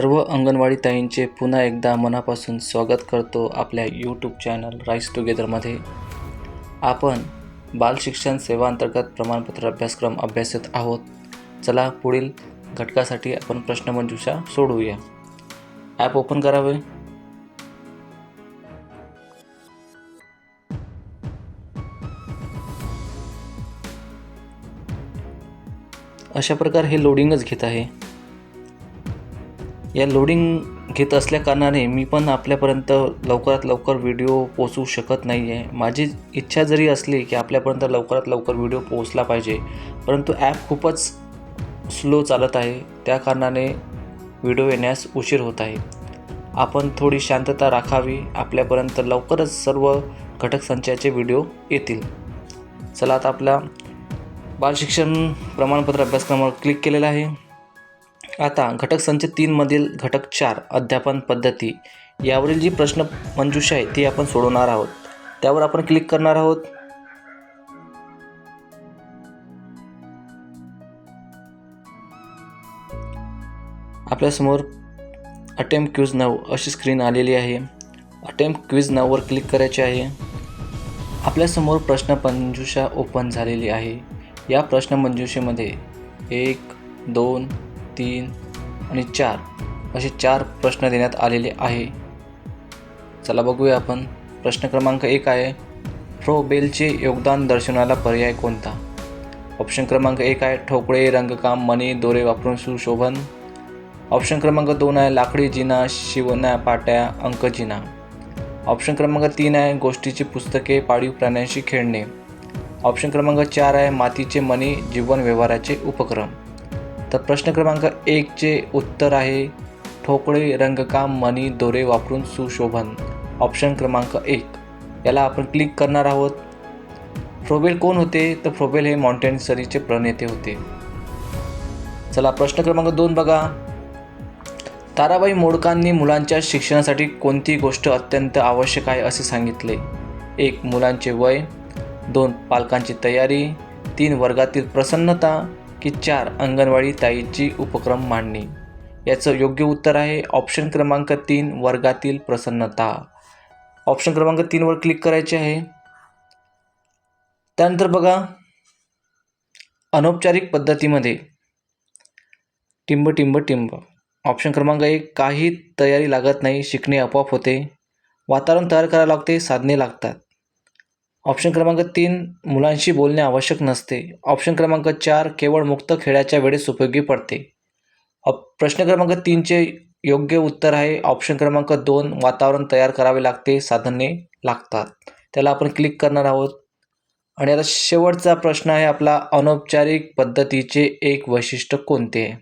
सर्व अंगणवाडी ताईंचे पुन्हा एकदा मनापासून स्वागत करतो आपल्या यूट्यूब चॅनल राईस टुगेदरमध्ये आपण बालशिक्षण सेवांतर्गत सेवा अंतर्गत प्रमाणपत्र अभ्यासक्रम अभ्यासत आहोत. चला पुढील घटकासाठी आपण प्रश्नमंजुषा सोडवूया. ॲप ओपन करावे. अशा प्रकारे हे लोडिंगच घेत आहे. या लोडिंग घेत असल्या कारणाने मी पण आपल्यापर्यंत लवकरात लवकर व्हिडिओ पोचवू शकत नाही आहे माझी इच्छा जरी असली की आपल्यापर्यंत लवकरात लवकर व्हिडिओ पोहोचला पाहिजे परंतु ॲप खूपच स्लो चालत आहे. त्या कारणाने व्हिडिओ येण्यास उशीर होत आहे. आपण थोडी शांतता राखावी. आपल्यापर्यंत लवकरच सर्व घटक संचाचे व्हिडिओ येतील. चला आता आपला बाल शिक्षण प्रमाणपत्र अभ्यासक्रमावर क्लिक केलेला आहे. आता घटक संच तीनमधील घटक चार अध्यापन पद्धती यावरील जी प्रश्न मंजुषा आहे ती आपण सोडवणार आहोत. त्यावर आपण क्लिक करणार आहोत. आपल्यासमोर अटेम्प क्विज नाव अशी स्क्रीन आलेली आहे. अटेम्प क्विज नाववर क्लिक करायचे आहे. आपल्यासमोर प्रश्न मंजुषा ओपन झालेली आहे. या प्रश्न मंजुषेमध्ये एक दोन तीन आणि चार असे चार प्रश्न देण्यात आलेले आहे. चला बघूया आपण. प्रश्न क्रमांक एक आहे फ्रो बेलचे योगदान दर्शवण्याला पर्याय कोणता? ऑप्शन क्रमांक एक आहे ठोकळे रंगकाम मणी दोरे वापरून सुशोभन. ऑप्शन क्रमांक दोन आहे लाकडी जिना शिवण्या पाट्या अंक जिना. ऑप्शन क्रमांक तीन आहे गोष्टीची पुस्तके पाळीव प्राण्यांशी खेळणे. ऑप्शन क्रमांक चार आहे मातीचे मणी जीवन व्यवहाराचे उपक्रम. तर प्रश्न क्रमांक एकचे उत्तर आहे ठोकळे रंगकाम मणी दोरे वापरून सुशोभन. ऑप्शन क्रमांक एक. याला आपण क्लिक करणार आहोत. फ्रोबेल कोण होते? तर फ्रोबेल हे मॉन्टेनसरीचे प्रणेते होते. चला प्रश्न क्रमांक दोन बघा. ताराबाई मोडकांनी मुलांच्या शिक्षणासाठी कोणती गोष्ट अत्यंत आवश्यक आहे असे सांगितले? एक मुलांचे वय. दोन पालकांची तयारी. तीन वर्गातील प्रसन्नता. की चार अंगणवाडी ताईची उपक्रम मांडणी. याचं योग्य उत्तर आहे ऑप्शन क्रमांक तीन वर्गातील प्रसन्नता. ऑप्शन क्रमांक तीनवर क्लिक करायचे आहे. त्यानंतर बघा अनौपचारिक पद्धतीमध्ये टिंब टिंब टिंब. ऑप्शन क्रमांक एक काही तयारी लागत नाही शिकणे आपोआप होते. वातावरण तयार करावं लागते साधने लागतात. ऑप्शन क्रमांक तीन मुलांशी बोलणे आवश्यक नसते. ऑप्शन क्रमांक चार केवळ मुक्त खेळाच्या वेळेस उपयोगी पडते. ऑप प्रश्न क्रमांक तीनचे योग्य उत्तर आहे. ऑप्शन क्रमांक दोन वातावरण तयार करावे लागते साधने लागतात. त्याला आपण क्लिक करणार आहोत. आणि आता शेवटचा प्रश्न आहे आपला अनौपचारिक पद्धतीचे एक वैशिष्ट्य कोणते?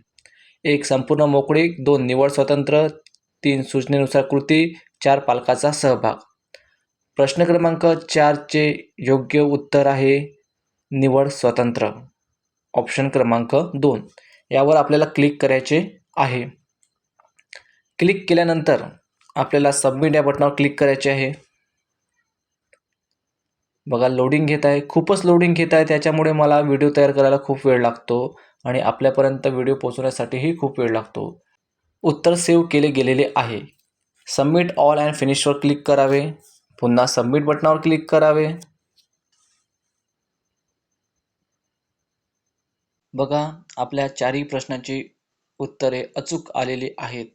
एक संपूर्ण मोकळीक दोन निवड स्वतंत्र. तीन सूचनेनुसार कृती. चार पालकाचा सहभाग. प्रश्न क्रमांक चारचे योग्य उत्तर आहे निवड स्वतंत्र. ऑप्शन क्रमांक दोन. यावर आपल्याला क्लिक करायचे आहे. क्लिक केल्यानंतर आपल्याला सबमिट या बटनावर क्लिक करायचे आहे. बघा लोडिंग घेत आहे. खूपच लोडिंग घेत आहे. त्याच्यामुळे मला व्हिडिओ तयार करायला खूप वेळ लागतो आणि आपल्यापर्यंत व्हिडिओ पोचवण्यासाठीही खूप वेळ लागतो. उत्तर सेव्ह केले गेलेले आहे. सबमिट ऑल अँड फिनिशवर क्लिक करावे. पुन्हा सबमिट बटनावर क्लिक करावे. बघा आपल्या चारही प्रश्नांची उत्तरे अचूक आलेली आहेत.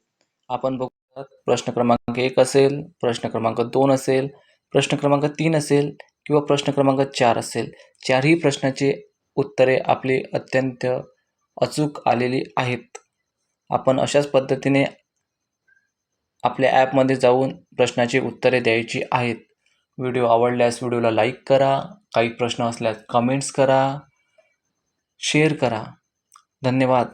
आपण बघूया प्रश्न क्रमांक एक असेल प्रश्न क्रमांक दोन असेल प्रश्न क्रमांक तीन असेल किंवा प्रश्न क्रमांक चार असेल. चारही प्रश्नाची उत्तरे आपली अत्यंत अचूक आलेली आहेत. आपण अशाच पद्धतीने आपल्या ॲपमध्ये जाऊन प्रश्नाची उत्तरे द्यायची आहेत. व्हिडिओ आवडल्यास व्हिडिओला लाईक करा काही प्रश्न असल्यास कमेंट्स करा शेअर करा. धन्यवाद.